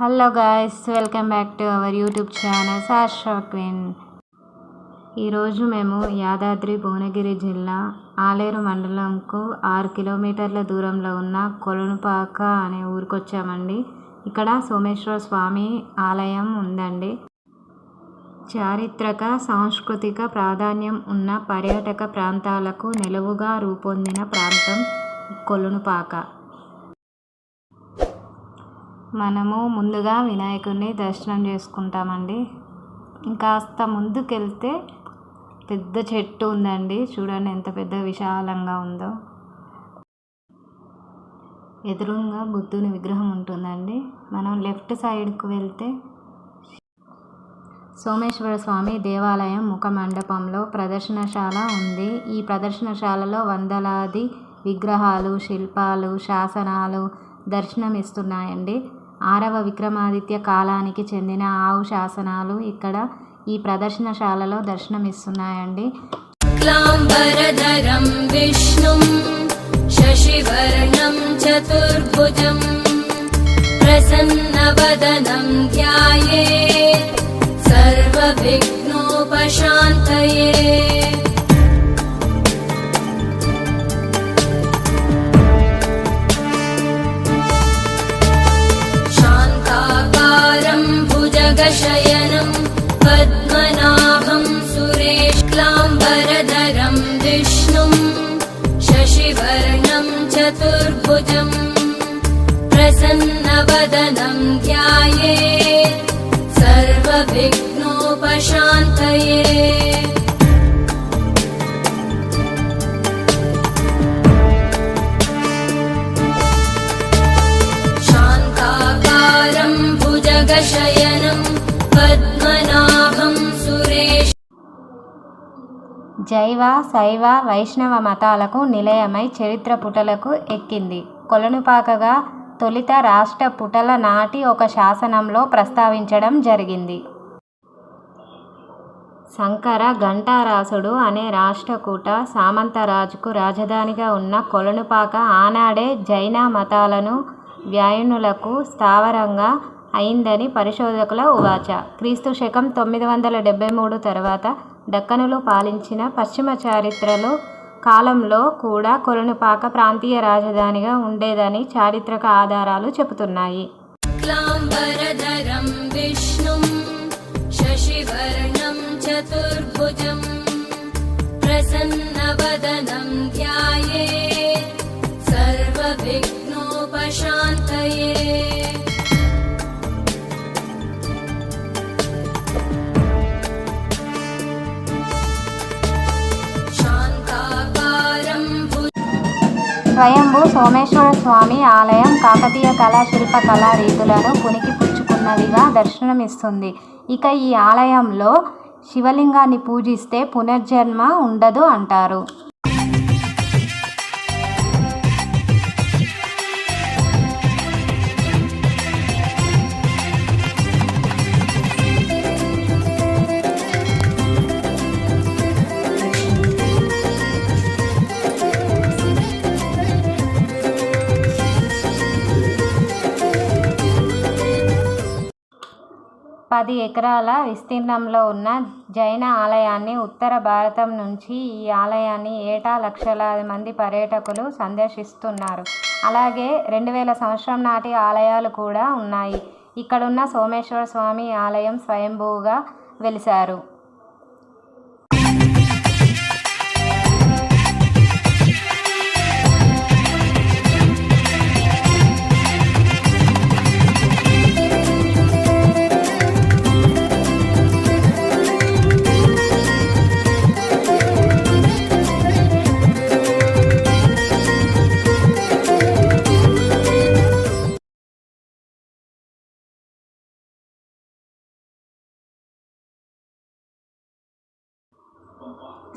Hello guys welcome back to our YouTube channel Sasha Queen. ఈరోజు మేము యాదాద్రి భువనగిరి జిల్లా ఆలేరు మండలంకు ఆరు కిలోమీటర్ల దూరంలో ఉన్న కొలనుపాక అనే ఊరికి వచ్చామండి ఇక్కడ సోమేశ్వర స్వామి ఆలయం ఉందండి. చారిత్రక సాంస్కృతిక ప్రాధాన్యం ఉన్న పర్యాటక ప్రాంతాలకు నెలవుగా రూపొందిన ప్రాంతం కొలనుపాక. మనము ముందుగా వినాయకుడిని దర్శనం చేసుకుంటామండి. ఇంకాస్త ముందుకెళ్తే పెద్ద చెట్టు ఉందండి. చూడండి ఎంత పెద్ద విశాలంగా ఉందో. ఎదురుగా బుద్ధుని విగ్రహం ఉంటుందండి. మనం లెఫ్ట్ సైడ్కు వెళ్తే సోమేశ్వర స్వామి దేవాలయం ముఖ మండపంలో ప్రదర్శనశాల ఉంది. ఈ ప్రదర్శనశాలలో వందలాది విగ్రహాలు శిల్పాలు శాసనాలు దర్శనమిస్తున్నాయండి. ఆరవ విక్రమాదిత్య కాలానికి చెందిన ఆవు శాసనాలు ఇక్కడ ఈ ప్రదర్శనశాలలో దర్శనమిస్తున్నాయండి. విష్ణుం చతుర్భుజం ప్రసన్నవదనం ధ్యాయే विष्णुम् शशिवर्णम् चतुर्भुजम् प्रसन्नवदनम् ध्याये జైవ శైవ వైష్ణవ మతాలకు నిలయమై చరిత్ర పుటలకు ఎక్కింది. కొలనుపాకగా తొలిత రాష్ట్ర పుటల నాటి ఒక శాసనంలో ప్రస్తావించడం జరిగింది. శంకర ఘంటారాసుడు అనే రాష్ట్రకూట సామంతరాజుకు రాజధానిగా ఉన్న కొలనుపాక ఆనాడే జైన మతాలను వ్యాయునులకు స్థావరంగా అయిందని పరిశోధకుల ఉవాచ. క్రీస్తు శకం తొమ్మిది వందల డెబ్బై మూడు తర్వాత దక్కనులు పాలించిన పశ్చిమ చారిత్రలో కాలంలో కూడా కొలనుపాక ప్రాంతీయ రాజధానిగా ఉండేదని చారిత్రక ఆధారాలు చెబుతున్నాయి. స్వయంభూ సోమేశ్వర స్వామి ఆలయం కాకతీయ కళా కళా రీతులను పునికి పుచ్చుకున్నదిగా దర్శనమిస్తుంది. ఇక ఈ ఆలయంలో శివలింగాన్ని పూజిస్తే పునర్జన్మ ఉండదు అంటారు. పది ఎకరాల విస్తీర్ణంలో ఉన్న జైన ఆలయాన్ని ఉత్తర భారతం నుంచి ఈ ఆలయాన్ని ఏటా లక్షలాది మంది పర్యాటకులు సందర్శిస్తున్నారు. అలాగే రెండు వేల సంవత్సరం నాటి ఆలయాలు కూడా ఉన్నాయి. ఇక్కడున్న సోమేశ్వర స్వామి ఆలయం స్వయంభూగా వెలిశారు.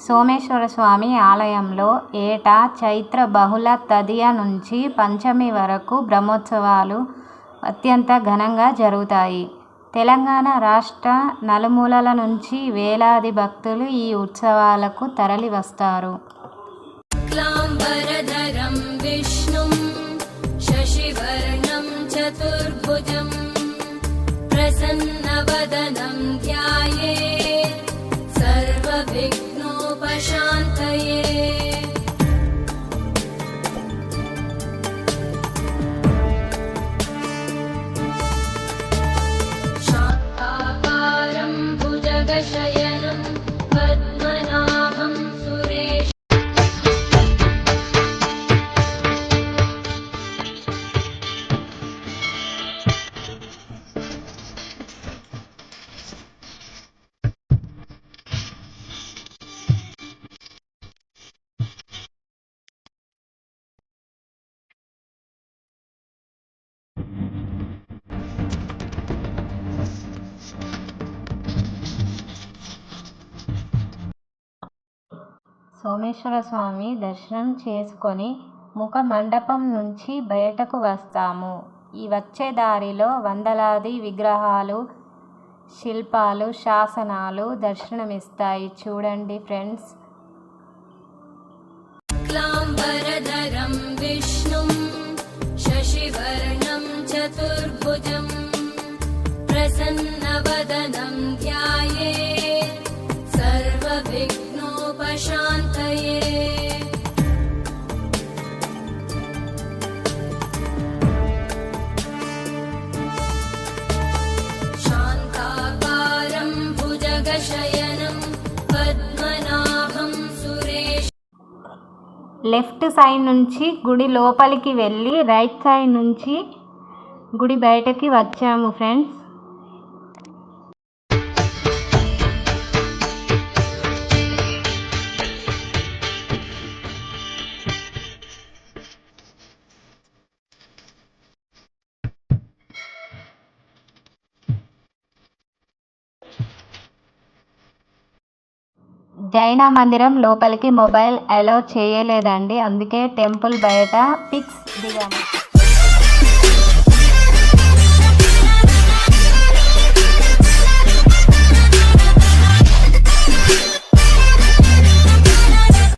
సోమేశ్వర స్వామి ఆలయంలో ఏటా చైత్ర బహుళ తదియ నుంచి పంచమి వరకు బ్రహ్మోత్సవాలు అత్యంత ఘనంగా జరుగుతాయి. తెలంగాణ రాష్ట్ర నలుమూలల నుంచి వేలాది భక్తులు ఈ ఉత్సవాలకు తరలివస్తారు. వస్తారు ధ్యాయే Cause I సోమేశ్వర స్వామి దర్శనం చేసుకొని ముఖ మండపం నుంచి బయటకు వస్తాము. ఈ వచ్చే దారిలో వందలాది విగ్రహాలు శిల్పాలు శాసనాలు దర్శనమిస్తాయి. చూడండి ఫ్రెండ్స్. విష్ణు శశివర్ణం చతుర్ లెఫ్ట్ సైడ్ నుంచి గుడి లోపలికి వెళ్ళి రైట్ సైడ్ నుంచి గుడి బయటకి వచ్చాము ఫ్రెండ్స్. జైన మందిరం లోపలికి మొబైల్ అలౌ చేయలేదండి. అందుకే టెంపుల్ బయట పిక్స్ దిగాము.